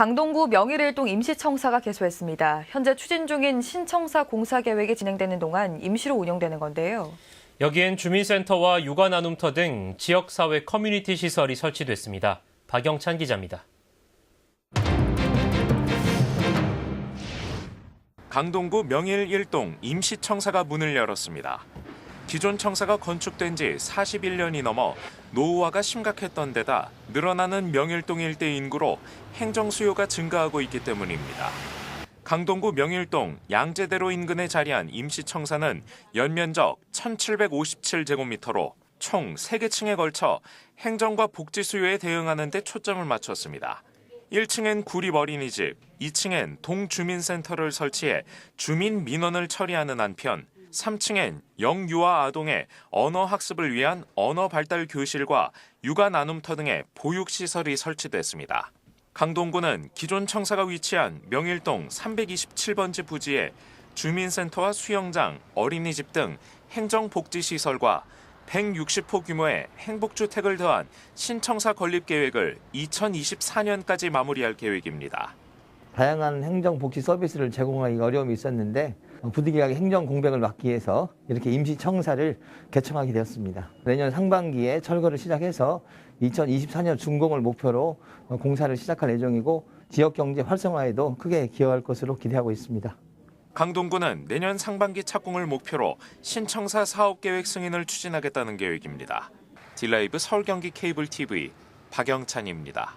강동구 명일일동 임시청사가 개소했습니다. 현재 추진 중인 신청사 공사 계획이 진행되는 동안 임시로 운영되는 건데요. 여기엔 주민센터와 육아 나눔터 등 지역사회 커뮤니티 시설이 설치됐습니다. 박영찬 기자입니다. 강동구 명일 1동 임시청사가 문을 열었습니다. 기존 청사가 건축된 지 41년이 넘어 노후화가 심각했던 데다 늘어나는 명일동 일대 인구로 행정 수요가 증가하고 있기 때문입니다. 강동구 명일동 양재대로 인근에 자리한 임시청사는 연면적 1757제곱미터로 총 3개 층에 걸쳐 행정과 복지 수요에 대응하는 데 초점을 맞췄습니다. 1층엔 구립 어린이집, 2층엔 동주민센터를 설치해 주민 민원을 처리하는 한편 3층엔 영유아 아동의 언어 학습을 위한 언어 발달 교실과 육아 나눔터 등의 보육 시설이 설치됐습니다. 강동구는 기존 청사가 위치한 명일동 327번지 부지에 주민센터와 수영장, 어린이집 등 행정복지시설과 160호 규모의 행복주택을 더한 신청사 건립 계획을 2024년까지 마무리할 계획입니다. 다양한 행정 복지 서비스를 제공하기 어려움이 있었는데 부득이하게 행정 공백을 막기 위해서 이렇게 임시 청사를 개청하게 되었습니다. 내년 상반기에 철거를 시작해서 2024년 준공을 목표로 공사를 시작할 예정이고 지역 경제 활성화에도 크게 기여할 것으로 기대하고 있습니다. 강동구는 내년 상반기 착공을 목표로 신청사 사업 계획 승인을 추진하겠다는 계획입니다. 딜라이브 서울 경기 케이블 TV 박영찬입니다.